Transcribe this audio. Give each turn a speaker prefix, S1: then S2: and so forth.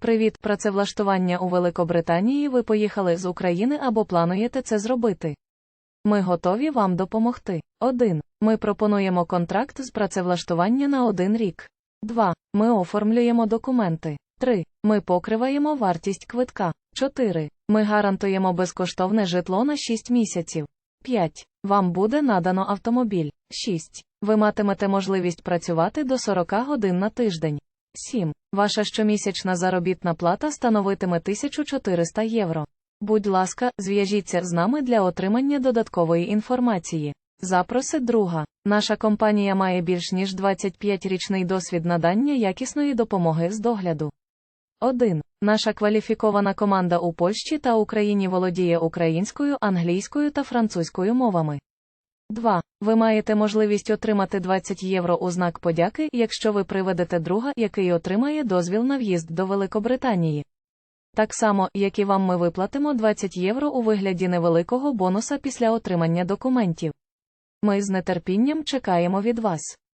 S1: Привіт, працевлаштування у Великобританії. Ви поїхали з України або плануєте це зробити? Ми готові вам допомогти. 1. Ми пропонуємо контракт з працевлаштування на один рік. 2. Ми оформлюємо документи. 3. Ми покриваємо вартість квитка. 4. Ми гарантуємо безкоштовне житло на 6 місяців. 5. Вам буде надано автомобіль. 6. Ви матимете можливість працювати до 40 годин на тиждень. 7. Ваша щомісячна заробітна плата становитиме 1400 євро. Будь ласка, зв'яжіться з нами для отримання додаткової інформації. Запроси друга. Наша компанія має більш ніж 25-річний досвід надання якісної допомоги з догляду. 1. Наша кваліфікована команда у Польщі та Україні володіє українською, англійською та французькою мовами. 2. Ви маєте можливість отримати 20 євро у знак подяки, якщо ви приведете друга, який отримає дозвіл на в'їзд до Великобританії. Так само, як і вам ми виплатимо 20 євро у вигляді невеликого бонуса після отримання документів. Ми з нетерпінням чекаємо від вас.